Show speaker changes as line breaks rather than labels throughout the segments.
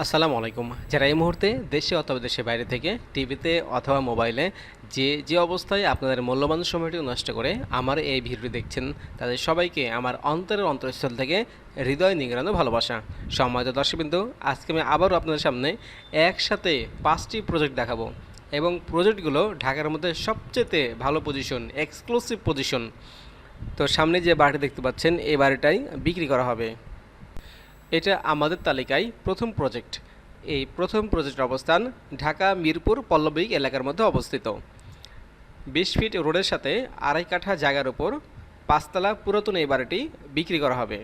আসসালামু আলাইকুম। যারা এই মুহূর্তে দেশে অথবা দেশের বাইরে থেকে টিভিতে অথবা মোবাইলে যে যে অবস্থায় আপনাদের মূল্যবান সময়টি নষ্ট করে আমার এই ভিডিও দেখছেন, তাদের সবাইকে আমার অন্তরের অন্তরস্থল থেকে হৃদয় নিংড়ানো ভালোবাসা। সম্মানিত দর্শকবিন্দু, আজকে আমি আবারও আপনাদের সামনে একসাথে পাঁচটি প্রজেক্ট দেখাবো এবং প্রজেক্টগুলো ঢাকার মধ্যে সবচেয়ে ভালো পজিশন এক্সক্লুসিভ পজিশন তো সামনে যে বাড়িটি দেখতে পাচ্ছেন এই বাড়িটাই বিক্রি করা হবে। এটা আমাদের তালিকায় প্রথম প্রজেক্ট। এই প্রথম প্রজেক্টের অবস্থান ঢাকা, মিরপুর, পল্লবী এলাকার মধ্যে অবস্থিত। বিশ ফিট রোডের সাথে আড়াই কাঠা জায়গার উপর পাঁচতলা পুরাতন এই বাড়িটি বিক্রি করা হবে।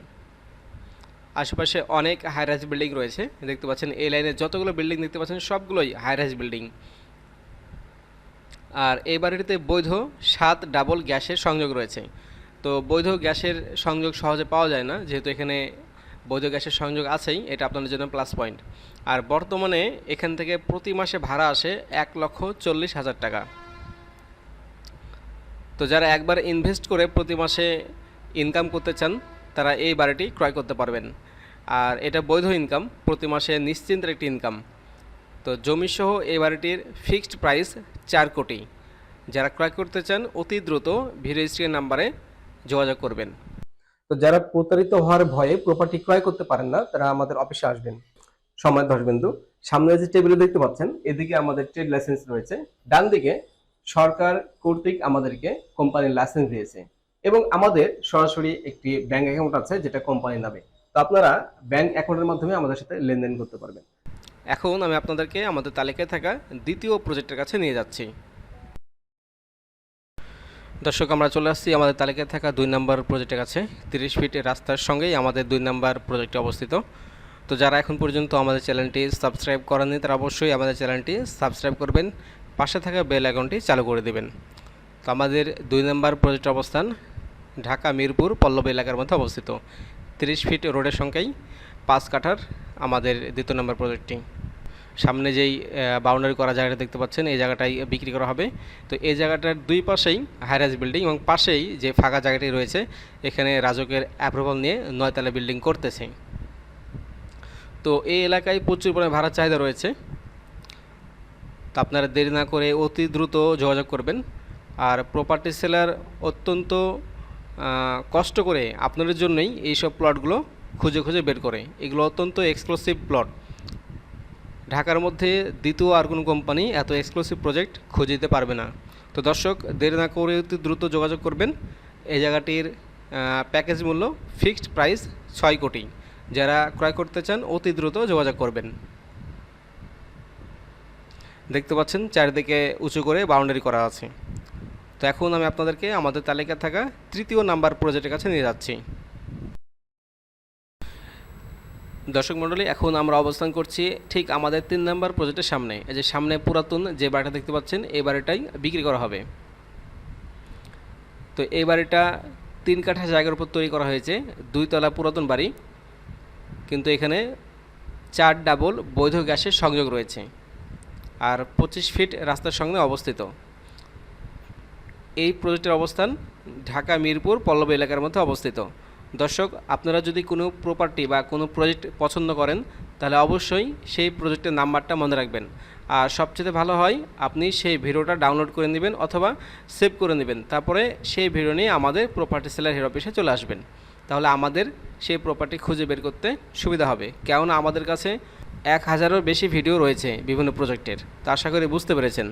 আশেপাশে অনেক হাইরাইজ বিল্ডিং রয়েছে। দেখতে পাচ্ছেন, এই লাইনে যতগুলো বিল্ডিং দেখতে পাচ্ছেন, সবগুলোই হাইরাইজ বিল্ডিং আর এই বাড়িটিতে বৈধ সাত ডাবল গ্যাসের সংযোগ রয়েছে। তো বৈধ গ্যাসের সংযোগ সহজে পাওয়া যায় না, যেহেতু এখানে বৈধ গ্যাসের সংযোগ আছেই, এটা আপনাদের জন্য প্লাস পয়েন্ট আর বর্তমানে এখান থেকে প্রতি মাসে ভাড়া আসে এক লক্ষ চল্লিশ হাজার টাকা। তো যারা একবার ইনভেস্ট করে প্রতি মাসে ইনকাম করতে চান, তারা এই বাড়িটি ক্রয় করতে পারবেন। আর এটা বৈধ ইনকাম প্রতি মাসে নিশ্চিন্তের একটি ইনকাম তো জমিসহ এই বাড়িটির ফিক্সড প্রাইস চার কোটি। যারা ক্রয় করতে চান, অতি দ্রুত ভিডিও স্ক্রিন নাম্বারে যোগাযোগ করবেন।
তো যারা প্রতারিত হওয়ার ভয়ে প্রপার্টি ক্রয় করতে পারেন না, তারা আমাদের অফিসে আসবেন। সময় দর্শকবিন্দু সামনে যে টেবিলে দেখতে পাচ্ছেন, এদিকে আমাদের ট্রেড লাইসেন্স রয়েছে। ডান দিকে সরকার কর্তৃক আমাদেরকে কোম্পানির লাইসেন্স দিয়েছে এবং আমাদের সরাসরি একটি ব্যাংক অ্যাকাউন্ট আছে, যেটা কোম্পানির নামে। তো আপনারা ব্যাংক অ্যাকাউন্টের মাধ্যমে আমাদের সাথে লেনদেন করতে পারবেন।
এখন আমি আপনাদেরকে আমাদের তালিকায় থাকা দ্বিতীয় প্রজেক্টের কাছে নিয়ে যাচ্ছি। দর্শক, আমরা চলে আসছি আমাদের তালিকায় থাকা দুই নম্বর প্রজেক্টের কাছে। তিরিশ ফিট রাস্তার সঙ্গেই আমাদের দুই নম্বর প্রজেক্টে অবস্থিত। তো যারা এখন পর্যন্ত আমাদের চ্যানেলটি সাবস্ক্রাইব করেননি, তারা অবশ্যই আমাদের চ্যানেলটি সাবস্ক্রাইব করবেন, পাশে থাকা বেল আইকনটি চালু করে দেবেন। তো আমাদের দুই নম্বর প্রজেক্টের অবস্থান ঢাকা, মিরপুর, পল্লব এলাকার মধ্যে অবস্থিত। তিরিশ ফিট রোডের সংখ্যাই পাঁচ কাঠার আমাদের দ্বিতীয় নম্বর প্রজেক্টটি সামনে যেই বাউন্ডারি করা জায়গাটা দেখতে পাচ্ছেন, এই জায়গাটাই বিক্রি করা হবে। তো এই জায়গাটার দুই পাশেই হাইরাইজ বিল্ডিং এবং পাশেই যে ফাঁকা জায়গাটি রয়েছে, এখানে রাজকের অ্যাপ্রুভাল নিয়ে নয়তলা বিল্ডিং করতেছে। তো এই এলাকায় প্রচুর পরিমাণে ভাড়ার চাহিদা রয়েছে। তো আপনারা দেরি না করে অতি দ্রুত যোগাযোগ করবেন। আর প্রপার্টি সেলার অত্যন্ত কষ্ট করে আপনাদের জন্যই এইসব প্লটগুলো খুঁজে খুঁজে বের করে। এগুলো অত্যন্ত এক্সক্লুসিভ প্লট ঢাকার মধ্যে দ্বিতীয় আর কোনো কোম্পানি এত এক্সক্লুসিভ প্রজেক্ট খুঁজে দিতে পারবে না। তো দর্শক, দেরি না করে অতি দ্রুত যোগাযোগ করবেন। এই জায়গাটির প্যাকেজ মূল্য ফিক্সড প্রাইস ছয় কোটি। যারা ক্রয় করতে চান, অতি দ্রুত যোগাযোগ করবেন। দেখতে পাচ্ছেন, চারিদিকে উঁচু করে বাউন্ডারি করা আছে। তো এখন আমি আপনাদেরকে আমাদের তালিকায় থাকা তৃতীয় নাম্বার প্রজেক্টের কাছে নিয়ে যাচ্ছি। দর্শক মণ্ডলী, এখন আমরা অবস্থান করছি ঠিক আমাদের তিন নম্বর প্রজেক্টের সামনে। এই যে সামনে পুরাতন যে বাড়িটা দেখতে পাচ্ছেন, এই বাড়িটাই বিক্রি করা হবে। তো এই বাড়িটা তিন কাঠা জায়গার উপর তৈরি করা হয়েছে, দুইতলা পুরাতন বাড়ি। কিন্তু এখানে চার ডাবল বৈধ গ্যাসের সংযোগ রয়েছে আর পঁচিশ ফিট রাস্তার সঙ্গে অবস্থিত। এই প্রজেক্টের অবস্থান ঢাকা মিরপুর পল্লব এলাকার মধ্যে অবস্থিত। দর্শক, আপনারা যদি কোনো প্রপার্টি বা কোনো প্রজেক্ট পছন্দ করেন, তাহলে অবশ্যই সেই প্রজেক্টের নাম্বারটা মনে রাখবেন। আর সবচেয়ে ভালো হয়, আপনি সেই ভিডিওটা ডাউনলোড করে নেবেন অথবা সেভ করে নেবেন। তারপরে সেই ভিডিও নিয়ে আমাদের প্রপার্টি সেলার হেড অফিসে চলে আসবেন। তাহলে আমাদের সেই প্রপার্টি খুঁজে বের করতে সুবিধা হবে। কেননা আমাদের কাছে এক হাজারেরও বেশি ভিডিও রয়েছে বিভিন্ন প্রজেক্টের তা আশা করি বুঝতে পেরেছেন।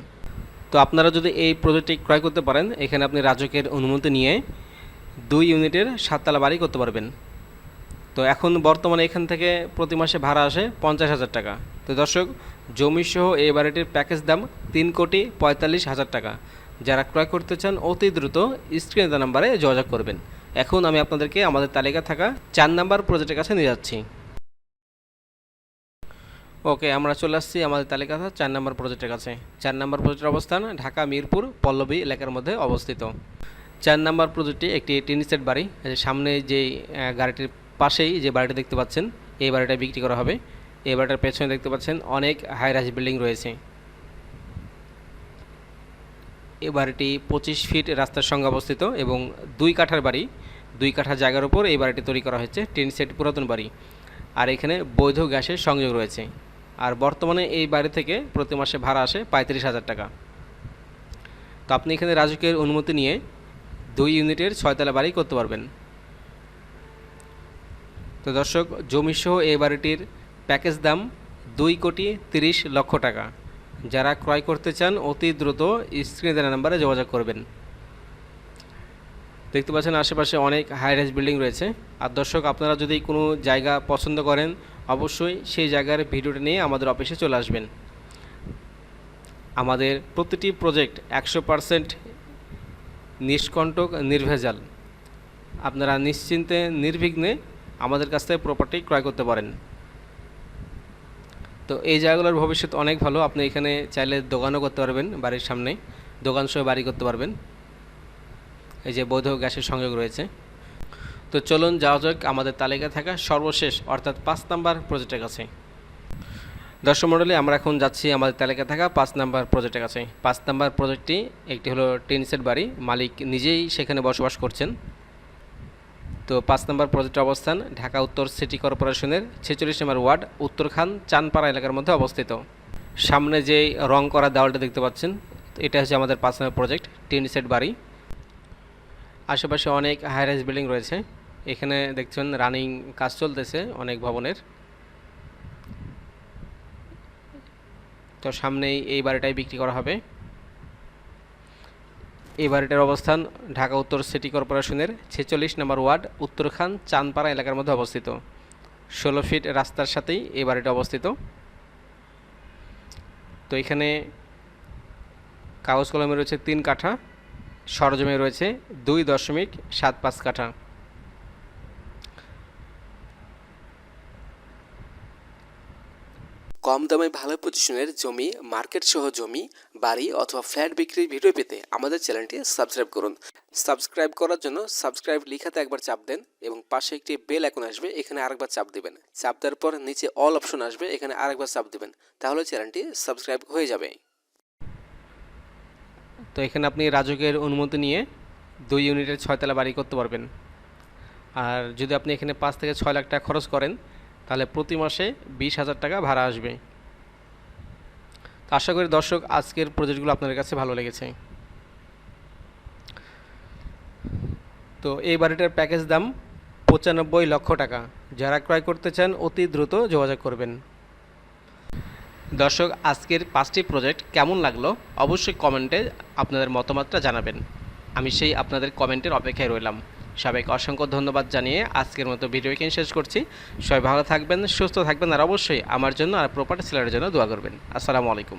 তো আপনারা যদি এই প্রজেক্টটি ক্রয় করতে পারেন, এখানে আপনি রাজকের অনুমতি নিয়ে দুই ইউনিটের সাততলা বাড়ি করতে পারবেন। তো এখন বর্তমানে এখান থেকে প্রতি মাসে ভাড়া আসে পঞ্চাশ হাজার টাকা। তো দর্শক, জমিসহ এই বাড়িটির প্যাকেজ দাম তিন কোটি পঁয়তাল্লিশ হাজার টাকা। যারা ক্রয় করতে চান, অতি দ্রুত স্ক্রিনে দেওয়া নাম্বারে যোগাযোগ করবেন। এখন আমি আপনাদেরকে আমাদের তালিকা থাকা চার নাম্বার প্রজেক্টের কাছে নিয়ে যাচ্ছি। ওকে, আমরা চলে আসছি আমাদের তালিকা থাকা চার নাম্বার প্রজেক্টের কাছে। চার নাম্বার প্রজেক্টের অবস্থান ঢাকা, মিরপুর, পল্লবী এলাকার মধ্যে অবস্থিত। চার নাম্বার প্রজেক্টটি একটি টিন সেট বাড়ি সামনে যে গাড়িটির পাশেই যে বাড়িটা দেখতে পাচ্ছেন, এই বাড়িটা বিক্রি করা হবে। এই বাড়িটার পেছনে দেখতে পাচ্ছেন অনেক হাই রাইজ বিল্ডিং রয়েছে। এই বাড়িটি পঁচিশ ফিট রাস্তার সঙ্গে অবস্থিত এবং দুই কাঠার বাড়ি। দুই কাঠা জায়গার উপর এই বাড়িটি তৈরি করা হয়েছে টিন সেট পুরাতন বাড়ি। আর এখানে বৈধ গ্যাসের সংযোগ রয়েছে। আর বর্তমানে এই বাড়ি থেকে প্রতি মাসে ভাড়া আসে পঁয়ত্রিশ হাজার টাকা। তো আপনি এখানে রাজুকের অনুমতি নিয়ে দুই ইউনিটের ছয়তলা বাড়ি করতে পারবেন। তো দর্শক জমিসহ এই বাড়িটির প্যাকেজ দাম দুই কোটি তিরিশ লক্ষ টাকা। যারা ক্রয় করতে চান, অতি দ্রুত স্ক্রিনে দেওয়া নাম্বারে যোগাযোগ করবেন। দেখতে পাচ্ছেন আশেপাশে অনেক হাই রাইজ বিল্ডিং রয়েছে। আর দর্শক, আপনারা যদি কোনো জায়গা পছন্দ করেন, অবশ্যই সেই জায়গার ভিডিওটা নিয়ে আমাদের অফিসে চলে আসবেন। আমাদের প্রতিটি প্রজেক্ট একশো পারসেন্ট নিষ্কণ্টক, নির্ভেজাল। আপনারা নিশ্চিন্তে, নির্বিঘ্নে আমাদের কাছ থেকে প্রপার্টি ক্রয় করতে পারেন। তো এই জায়গাগুলোর ভবিষ্যৎ অনেক ভালো। আপনি এখানে চাইলে দোকানও করতে পারবেন বাড়ির সামনে। দোকান সহ বাড়ি করতে পারবেন। এই যে বৈধ গ্যাসের সংযোগ রয়েছে। তো চলুন যাওয়া যাক আমাদের তালিকায় থাকা সর্বশেষ, অর্থাৎ পাঁচ নাম্বার প্রজেক্টের কাছে। দর্শক মণ্ডলী, আমরা এখন যাচ্ছি আমাদের তালিকায় থাকা পাঁচ নাম্বার প্রজেক্টের কাছে। পাঁচ নাম্বার প্রজেক্টটি একটি হলো টিন সেট বাড়ি। মালিক নিজেই সেখানে বসবাস করছেন। তো পাঁচ নম্বর প্রজেক্টের অবস্থান ঢাকা উত্তর সিটি কর্পোরেশনের ছেচল্লিশ নম্বর ওয়ার্ড, উত্তরখান, চানপাড়া এলাকার মধ্যে অবস্থিত। সামনে যে রং করা দেওয়ালটা দেখতে পাচ্ছেন, এটা হচ্ছে আমাদের পাঁচ নম্বর প্রজেক্ট টিন সেট বাড়ি। আশেপাশে অনেক হাই রাইজ বিল্ডিং রয়েছে। এখানে দেখছেন রানিং কাজ চলতেছে অনেক ভবনের। তো সামনেই এই বাড়িটাই বিক্রি করা হবে। এই বাড়িটার অবস্থান ঢাকা উত্তর সিটি কর্পোরেশনের ছেচল্লিশ নম্বর ওয়ার্ড, উত্তরখান চানপাড়া এলাকার মধ্যে অবস্থিত। ষোলো ফিট রাস্তার সাথেই এই বাড়িটা অবস্থিত। তো এখানে কাগজ কলমে রয়েছে তিন কাঠা সরজমে রয়েছে দুই দশমিক সাত পাঁচ কাঠা।
কম দামে ভালো পজিশনের জমি মার্কেট সহ জমি, বাড়ি অথবা ফ্ল্যাট বিক্রির ভিডিও পেতে আমাদের চ্যানেলটি সাবস্ক্রাইব করুন। সাবস্ক্রাইব করার জন্য সাবস্ক্রাইব লিখাতে একবার চাপ দেন এবং পাশে একটি বেল এখন আসবে, এখানে আরেকবার চাপ দেবেন। চাপ দেওয়ার পর নিচে অল অপশন আসবে, এখানে আরেকবার চাপ দেবেন। তাহলে চ্যানেলটি সাবস্ক্রাইব হয়ে যাবে।
তো এখানে আপনি রাজকের অনুমতি নিয়ে দুই ইউনিটের ছয়তলা বাড়ি করতে পারবেন। আর যদি আপনি এখানে পাঁচ থেকে ছয় লাখ টাকা খরচ করেন তাহলে প্রতি মাসে বিশ হাজার টাকা ভাড়া আসবে। তো আশা করি দর্শক, আজকের প্রজেক্টগুলো আপনাদের কাছে ভালো লেগেছে। তো এই বাড়িটার প্যাকেজ দাম পঁচানব্বই লক্ষ টাকা। যারা ক্রয় করতে চান, অতি দ্রুত যোগাযোগ করবেন। দর্শক, আজকের পাঁচটি প্রজেক্ট কেমন লাগল? অবশ্যই কমেন্টে আপনাদের মতামতটা জানাবেন। আমি সেই আপনাদের কমেন্টের অপেক্ষায় রইলাম। সবাইকে অসংখ্য ধন্যবাদ জানিয়ে আজকের মতো ভিডিও এখানে শেষ করছি। সবাই ভালো থাকবেন, সুস্থ থাকবেন, আর অবশ্যই আমার জন্য আর প্রপার্টি সেলারের জন্য দোয়া করবেন। আসসালামু আলাইকুম।